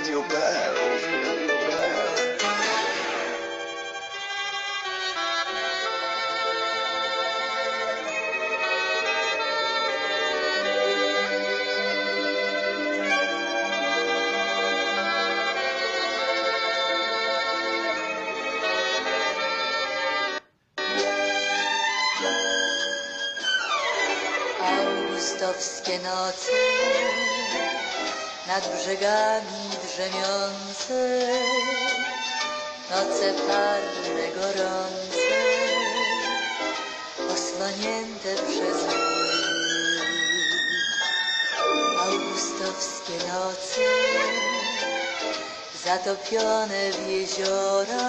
Radio.pl Augustowskie noce nad brzegami drzemiące, noce parne, gorące, osłonięte przez mgły. Augustowskie noce zatopione w jeziorach,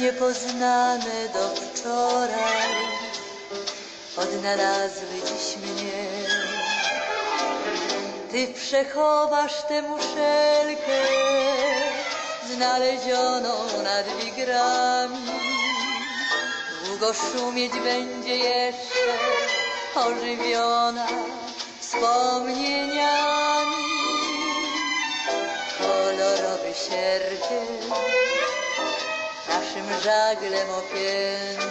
niepoznane do wczoraj odnalazły dziś mnie. Ty przechowasz tę muszelkę znalezioną nad wigrami. Długo szumieć będzie jeszcze ożywiona wspomnieniami. Kolorowy sierpień naszym żaglem opięty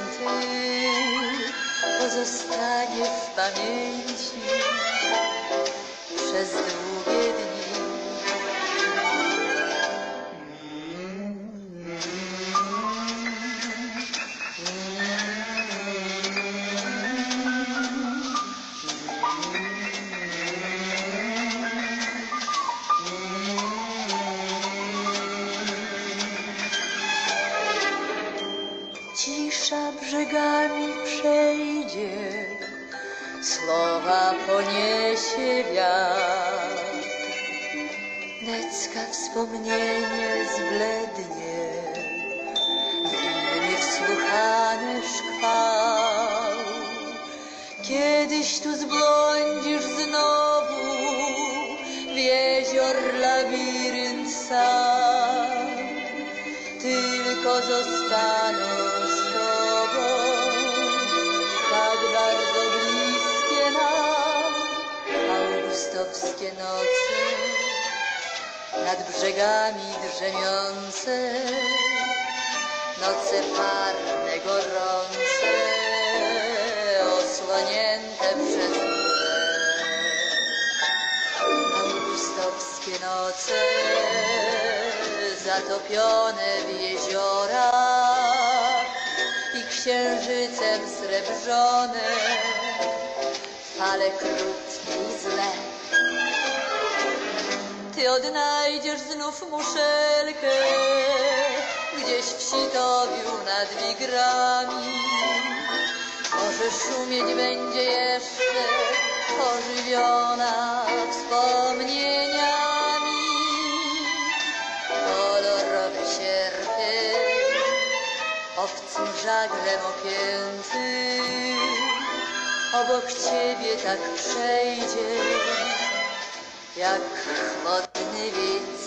pozostanie w pamięci przez słowa poniesie wiatr. Necka wspomnienie zblednie, w innych słuchany szkwał. Kiedyś tu zbłądzisz znowu w jezior labirynt sam tylko zostaną augustowskie noce, nad brzegami drzemiące, noce parne, gorące, osłonięte przez mgłę. Augustowskie noce zatopione w jeziorach i księżycem srebrzone fale krótkie odnajdziesz znów muszelkę gdzieś w sitowiu nad wigrami. Może szumieć będzie jeszcze ożywiona wspomnieniami. Kolorowy sierpień, obcym żaglem opięty, obok ciebie tak przejdzie, jak не верь.